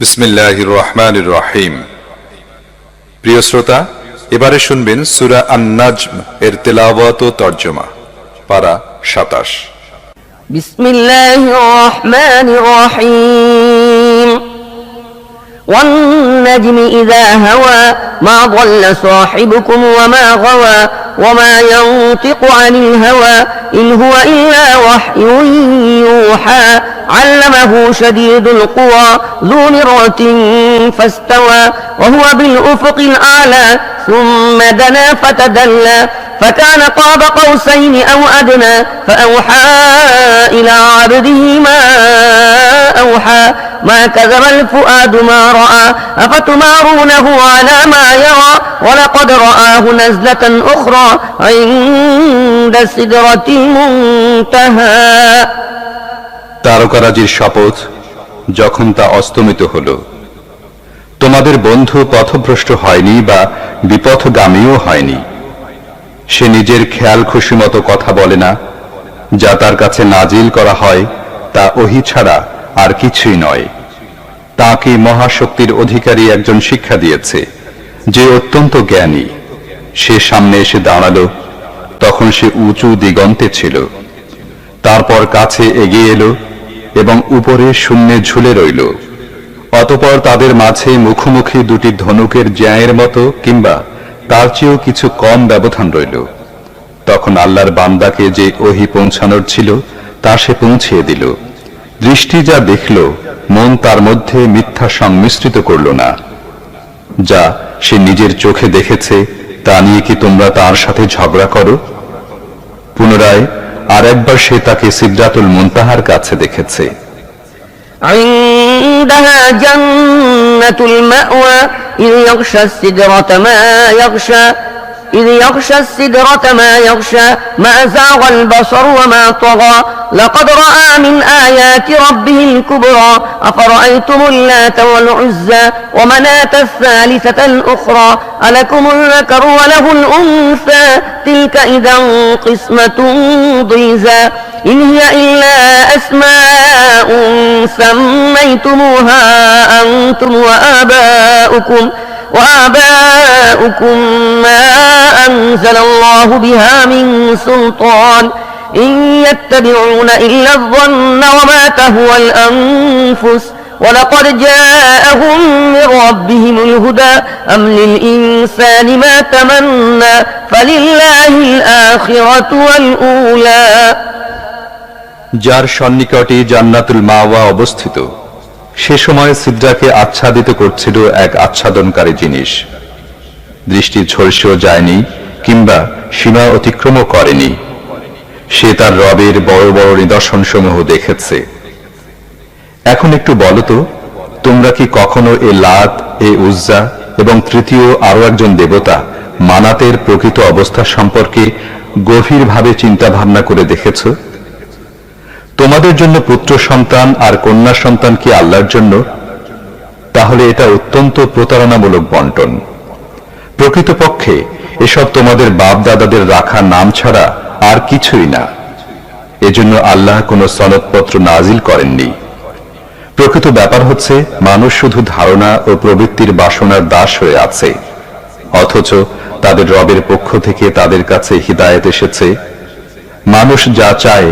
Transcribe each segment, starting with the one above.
বিসমিল্লাহ রহমান রহিম প্রিয় শ্রোতা এবারে শুনবেন সুরা আন্নাজম এর তেলাওয়াত ও তর্জমা পারা সাতাশ بسم الله الرحمن الرحيم والنجم إذا هوى ما ضل صاحبكم وما غوى وما ينطق عن الهوى إن هو إلا وحي يوحى. علمه شديد القوى ذو مرة فاستوى وهو بالأفق الأعلى. ثم دنا فتدلى فكان قاب قوسين أو أدنى. فأوحى إلى عبده ما أوحى. ما كذب الفؤاد ما رأى أفتمارونه على ما يرى ولقد رآه نزلة أخرى عند سدرة المنتهى তারকারাজির শপথ যখন তা অস্তমিত হল তোমাদের বন্ধু পথভ্রষ্ট হয়নি বা বিপথগামীও হয়নি সে নিজের খেয়াল খুশি মতো কথা বলে না যা তার কাছে নাজিল করা হয় তা ওহি ছাড়া আর কিছুই নয়। তাকে মহাশক্তির অধিকারী একজন শিক্ষা দিয়েছে, যে অত্যন্ত জ্ঞানী। সে সামনে এসে দাঁড়াল, তখন সে উঁচু দিগন্তে ছিল। তারপর কাছে এগিয়ে এলো এবং উপরে শূন্যে ঝুলে রইল। অতপর তাদের মাঝে মুখোমুখি দুটি ধনুকের জ্যায়ের মতো কিংবা তার চেয়েও কিছু কম ব্যবধান রইল। তখন আল্লাহর বান্দাকে যে ওহি পৌঁছানোর ছিল, তা সে পৌঁছিয়ে দিল। দৃষ্টি যা দেখল মন তার মধ্যে মিথ্যা সংমিশ্রিত করল না যা সে নিজের চোখে দেখেছে তা নিয়ে কি তোমরা তার সাথে ঝগড়া করো পুনরায় আর একবার সে তাকে সিদ্রাতুল মুনতাহার কাছে দেখেছে عندها جنة المأوى إذ يغشى السدرة ما يغشى إذ يغشى السدرة ما يغشى ما زاغ البصر وما طغى. لقد رأى من آيات ربه الكبرى. أفرأيتم اللات والعزى ومناة الثالثة الأخرى؟ ألكم الذكر وله الأنثى؟ تلك إذا قسمة ضيزى. إن هي إلا أسماء سميتموها أنتم وآباؤكم. وآباؤكم ما أنزل الله بها من سلطان إن يتبعون إلا الظن وما تهوى الأنفس ولقد جاءهم من ربهم الهدى أم للإنسان ما تمنى فلله الآخرة والأولى যার সন্নিকটে জান্নাতুল মাওয়া অবস্থিত সে সময় সিদ্রাকে আচ্ছাদিত করছিল এক আচ্ছাদনকারী জিনিস। দৃষ্টি ঝলসেও যায়নি, কিংবা সীমা অতিক্রমও করেনি। সে তার রবের বড় বড় নিদর্শনসমূহ দেখেছে। এখন একটু বলো তো, তোমরা কি কখনো এ লাত, এ উজ্জা এবং তৃতীয় আরও একজন দেবতা মানাতের প্রকৃত অবস্থা সম্পর্কে গভীরভাবে চিন্তা ভাবনা করে দেখেছ? তোমাদের জন্য পুত্র সন্তান আর কন্যা সন্তান কি আল্লাহর জন্য? তাহলে এটা অত্যন্ত প্রতারণামূলক বন্টন। প্রকৃতপক্ষে, এসব তোমাদের বাপ দাদাদের রাখা নাম ছাড়া আর কিছুই না। এজন্য আল্লাহ কোনো সনদপত্র নাজিল করেননি। প্রকৃত ব্যাপার হচ্ছে, মানুষ শুধু ধারণা ও প্রবৃত্তির বাসনার দাস হয়ে আছে। অথচ তাদের রবের পক্ষ থেকে তাদের কাছে হিদায়ত এসেছে। মানুষ যা চায়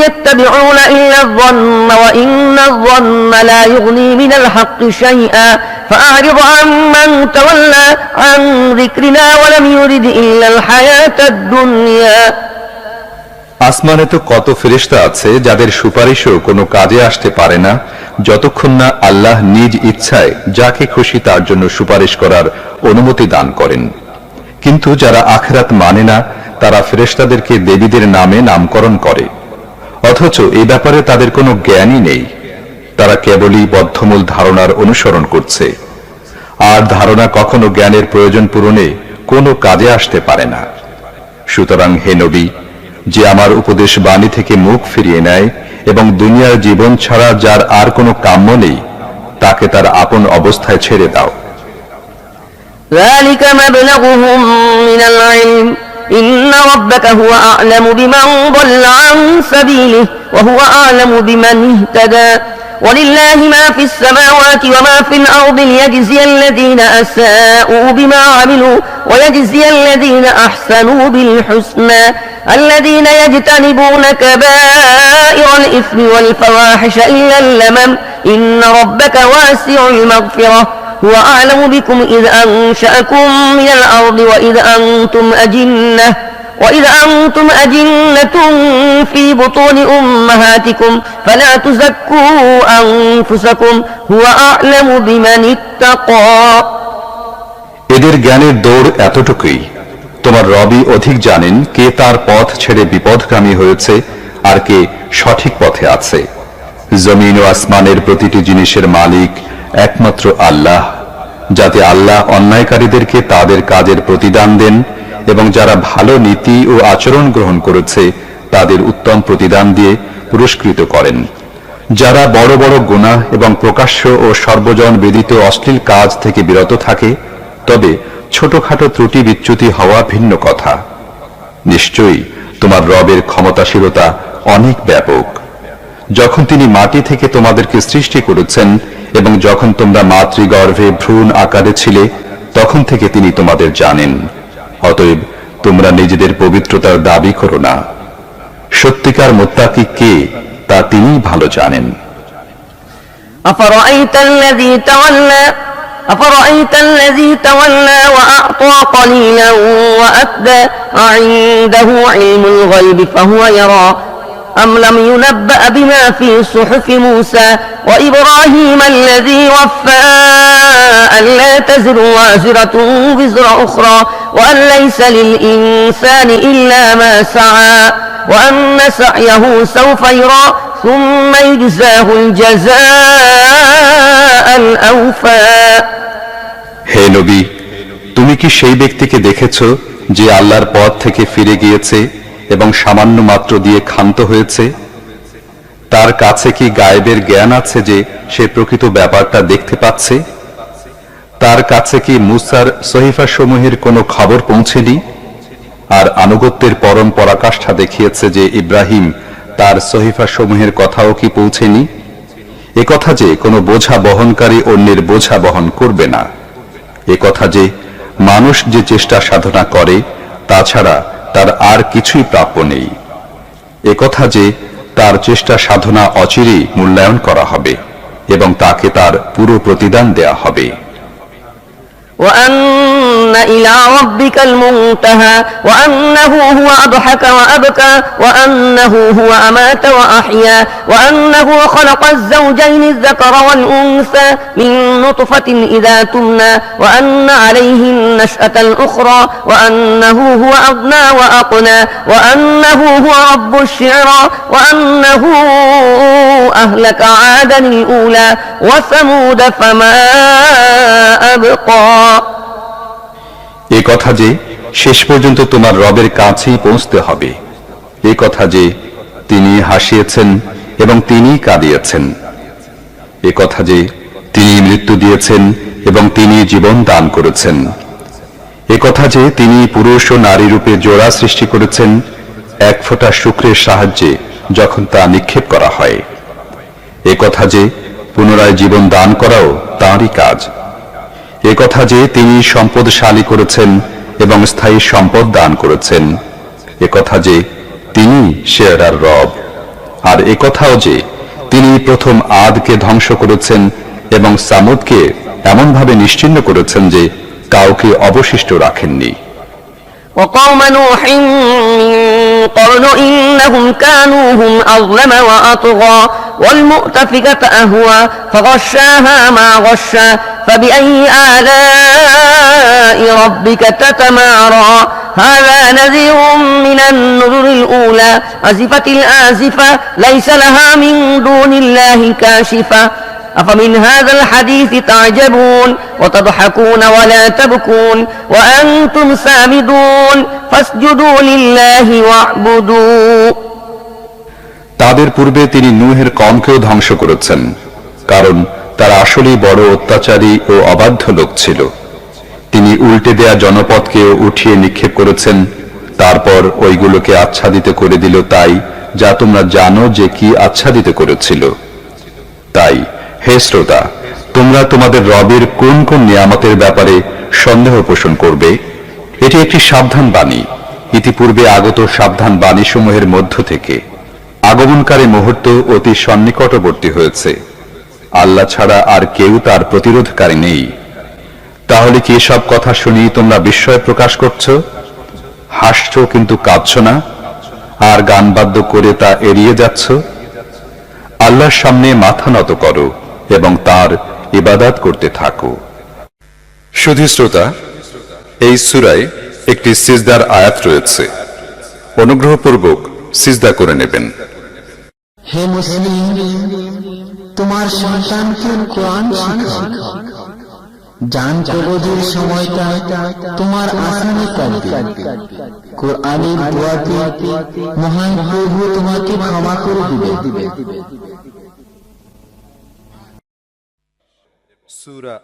يتبعون إلا الظن وإن الظن لا يغني من الحق شيئا فأعرض عن من تولى عن ذكرنا ولم يرد إلا الحياة الدنيا আসমানে তো কত ফেরেশতা আছে যাদের সুপারিশও কোনো কাজে আসতে পারে না যতক্ষণ না আল্লাহ নিজ ইচ্ছায় যাকে খুশি তার জন্য সুপারিশ করার অনুমতি দান করেন কিন্তু যারা আখরাত মানে না তারা ফেরেশতাদেরকে দেবীদের নামে নামকরণ করে অথচ এই ব্যাপারে তাদের কোনো জ্ঞানই নেই তারা কেবলই বদ্ধমূল ধারণার অনুসরণ করছে আর ধারণা কখনো জ্ঞানের প্রয়োজন পূরণে কোনো কাজে আসতে পারে না সুতরাং হে নবী যে আমার উপদেশ বাণী থেকে মুখ ফিরিয়ে নেয় এবং দুনিয়ার জীবন ছাড়া যার আর কোনো কাম্য নেই তাকে তার আপন অবস্থায় ছেড়ে দাও ذلك مبلغهم من العلم إن ربك هو أعلم بمن ضل عن سبيله وهو أعلم بمن اهتدى. ولله ما في السماوات وما في الأرض ليجزي الذين أساءوا بما عملوا ويجزي الذين أحسنوا بالحسنى. الذين يجتنبون كبائر الإثم والفواحش إلا اللمم. إن ربك واسع المغفرة. هو أعلم بكم إذ أنشأكم من الأرض وإذ أنتم أجنة وإذ أنتم أجنة في بطون أمهاتكم فلا تزكوا أنفسكم هو أعلم بمن اتقى এদের জ্ঞানের দৌড় এতটুকুই তোমার রবি অধিক জানেন কে তার পথ ছেড়ে বিপদগামী হয়েছে আর কে সঠিক পথে আছে জমিন ও আসমানের প্রতিটি জিনিসের মালিক একমাত্র আল্লাহ, যাতে আল্লাহ অন্যায়কারীদেরকে তাদের কাজের প্রতিদান দেন এবং যারা ভালো নীতি ও আচরণ গ্রহণ করেছে, তাদের উত্তম প্রতিদান দিয়ে পুরস্কৃত করেন। যারা বড় বড় গুণা এবং প্রকাশ্য ও সর্বজন বেদিত অশ্লীল কাজ থেকে বিরত থাকে, তবে ছোটখাটো ত্রুটি বিচ্যুতি হওয়া ভিন্ন কথা। নিশ্চয়ই তোমার রবের ক্ষমতাশীলতা অনেক ব্যাপক। যখন তিনি মাটি থেকে তোমাদেরকে সৃষ্টি করেছেন এবং যখন তোমরা মাতৃগর্ভে ভ্রূণ আকারে ছিলে তখন থেকে তিনি তোমাদের জানেন অতএব তোমরা নিজেদের পবিত্রতার দাবি করো না সত্যিকার মোত্তাকি কে তা তিনিই ভালো জানেন أفرأيت الذي تولى أفرأيت الذي تولى وأعطى قليلا وأكدى أعنده علم الغيب فهو يرى أم لم ينبأ بما في صحف موسى وإبراهيم الذي وفى ألا تزر وازرة وزر أخرى وأن ليس للإنسان إلا ما سعى وأن سعيه سوف يرى ثم يجزاه الجزاء الأوفى হে নবী তুমি কি সেই ব্যক্তিকে দেখেছ যে আল্লাহর পথ থেকে ফিরে গিয়েছে এবং সামান্য মাত্র দিয়ে ক্ষান্ত হয়েছে। তার কাছে কি গায়েবের জ্ঞান আছে যে সে প্রকৃত ব্যাপারটা দেখতে পাচ্ছে? তার কাছে কি মুসার সহিফা সমূহের কোনো খবর পৌঁছেনি? আর আনুগত্যের পরম পরাকাষ্ঠা দেখিয়েছে যে ইব্রাহিম তার সহিফা সমূহের কথাও কি পৌঁছেনি? কথা যে কোনো বোঝা বহনকারী অন্যের বোঝা বহন করবে না। কথা যে মানুষ যে চেষ্টা সাধনা করে, তাছাড়া তার আর কিছুই প্রাপ্য নেই। একথা কথা যে তার চেষ্টা সাধনা অচিরেই মূল্যায়ন করা হবে এবং তাকে তার পুরো প্রতিদান দেয়া হবে। وأن إلى ربك المنتهى وأنه هو أضحك وأبكى وأنه هو أمات وأحيا وأنه خلق الزوجين الذكر والأنثى من نطفة إذا تمنى وأن عليه النشأة الأخرى وأنه هو أغنى وأقنى وأنه هو رب الشعرى وأنه أهلك عادا الأولى وثمود فما أبقى এ কথা যে শেষ পর্যন্ত তোমার রবের কাছেই পৌঁছতে হবে। এ কথা যে তিনি হাসিয়েছেন এবং তিনি কাঁদিয়েছেন। এ কথা যে তিনি মৃত্যু দিয়েছেন এবং তিনি জীবন দান করেছেন। এ কথা যে তিনি পুরুষ ও নারী রূপে জোড়া সৃষ্টি করেছেন এক ফোঁটা শুক্রের সাহায্যে যখন তা নিক্ষেপ করা হয়। এ কথা যে পুনরায় জীবন দান করাও তাঁরই কাজ। এ কথা যে তিনি সম্পদশালী করেছেন এবং স্থায়ী সম্পদ দান করেছেন, এ কথা যে তিনি সেরার রব। আর এ কথাও যে তিনি প্রথম আদকে ধ্বংস করেছেন এবং সামুদকে এমনভাবে নিশ্চিন্ন করেছেন যে কাউকে অবশিষ্ট রাখেননি। وقوم نوح قرن إنهم أظلم وأطغى والمؤتفكة أهوى فغشاها ما غشى فبأي آلاء ربك تتمارى. هذا نذير من النذر الأولى أزفت الآزفة ليس لها من دون الله كاشفة. أفمن هذا الحديث تعجبون وتضحكون ولا تبكون وأنتم سامدون فاسجدوا لله واعبدوا. তাদের পূর্বে তিনি নূহের কমকেও ধ্বংস করেছেন, কারণ তারা আসলেই বড় অত্যাচারী ও অবাধ্য লোক ছিল। তিনি উল্টে দেয়া জনপদকেও উঠিয়ে নিক্ষেপ করেছেন, তারপর ওইগুলোকে আচ্ছাদিত করে দিল তাই যা তোমরা জানো যে কি আচ্ছাদিত করেছিল। তাই, হে শ্রোতা, তোমরা তোমাদের রবের কোন কোন নিয়ামতের ব্যাপারে সন্দেহ পোষণ করবে? এটি একটি সাবধান বাণী। ইতিপূর্বে আগত সাবধান বাণীসমূহের মধ্য থেকে। আগমনকারী মুহূর্ত অতি সন্নিকটবর্তী হয়েছে। আল্লাহ ছাড়া আর কেউ তার প্রতিরোধকারী নেই। তাহলে কি সব কথা শুনি তোমরা বিস্ময় প্রকাশ করছ? হাসছো কিন্তু কাঁদছ না? আর গান বাদ্য করে তা এড়িয়ে যাচ্ছ? আল্লাহর সামনে মাথা নত করো এবং তার ইবাদাত করতে থাকো। শুধু শ্রোতা, এই সুরায় একটি সিজদার আয়াত রয়েছে। অনুগ্রহপূর্বক সিজদা করে নেবেন। হে মুসলিম তোমার সন্তানকে কোরআন শিখাও জান কবজের সময়টা তোমার কাটবে কোরআনের দোয়াতে মহান প্রভু তোমাকে ক্ষমা করে দিবে। সুরা